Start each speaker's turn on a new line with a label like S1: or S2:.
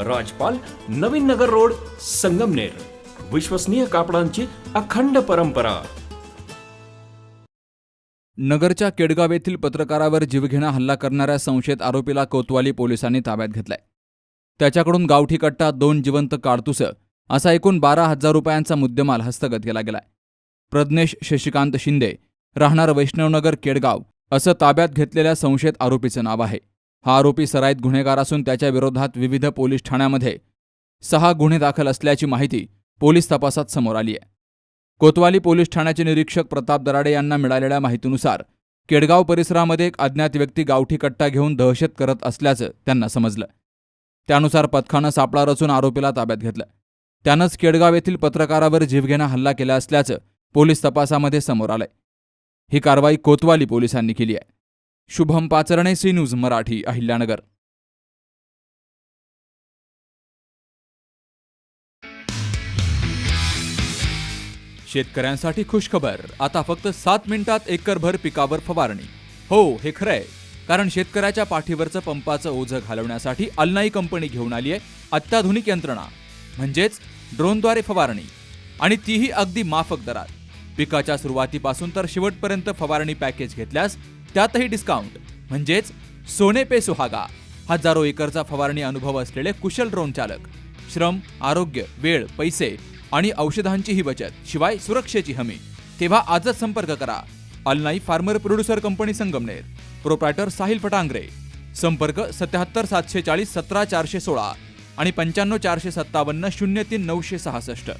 S1: राजपाल Navin Nagar road Sangamner. विश्वसनीय कापडांची अखंड परंपरा.
S2: नगरच्या केडगाव येथील पत्रकारावर जीवघेणा हल्ला करणाऱ्या संशयित आरोपीला कोतवाली पोलिसांनी ताब्यात घेतलाय. त्याच्याकडून गावठी कट्टा दोन जिवंत काडतुसं असा एकूण बारा हजार रुपयांचा मुद्देमाल हस्तगत केला गेलाय. प्रज्ञेश शशिकांत शिंदे राहणार वैष्णवनगर केडगाव असं ताब्यात घेतलेल्या संशयित आरोपीचं नाव आहे. हा आरोपी सराईत गुन्हेगार असून त्याच्या विरोधात विविध पोलीस ठाण्यामध्ये सहा गुन्हे दाखल असल्याची माहिती पोलीस तपासात समोर आली आहे. कोतवाली पोलीस ठाण्याचे निरीक्षक प्रताप दराडे यांना मिळालेल्या माहितीनुसार केडगाव परिसरामध्ये एक अज्ञात व्यक्ती गावठी कट्टा घेऊन दहशत करत असल्याचं त्यांना समजलं. त्यानुसार पथकानं सापळा रचून आरोपीला ताब्यात घेतलं. त्यानंच केडगाव येथील पत्रकारावर जीवघेणा हल्ला केला असल्याचं पोलीस तपासामध्ये समोर आलंय. ही कारवाई कोतवाली पोलिसांनी केली आहे. Shubham Pacharne C news Marathi Ahilyanagar. शेतकऱ्यांसाठी खुशखबर. आता फक्त सात मिनिटात एकरभर पिकावर फवारणी. हो हे खरंय कारण शेतकऱ्याच्या पाठीवरचं पंपाचं ओझं घालवण्यासाठी अल्नाई कंपनी घेऊन आली आहे अत्याधुनिक यंत्रणा. म्हणजेच ड्रोनद्वारे फवारणी. आणि तीही अगदी माफक दरात. पिकाच्या सुरुवातीपासून तर शेवटपर्यंत फवारणी पॅकेज घेतल्यास त्यातही डिस्काउंट म्हणजेच सोने पे सुहागा. हजारो एकरचा फवारणी अनुभव असलेले कुशल ड्रोन चालक. श्रम आरोग्य वेळ पैसे आणि औषधांचीही बचत शिवाय सुरक्षेची हमी. तेव्हा आजच संपर्क करा. Alnai farmer producer company Sangamner. Proprietor Sahil Phatangare. संपर्क सत्याहत्तर सातशे चाळीस सतरा चारशे सोळा आणि पंच्याण्णव चारशे सत्तावन्न शून्य तीन नऊशे सहासष्ट.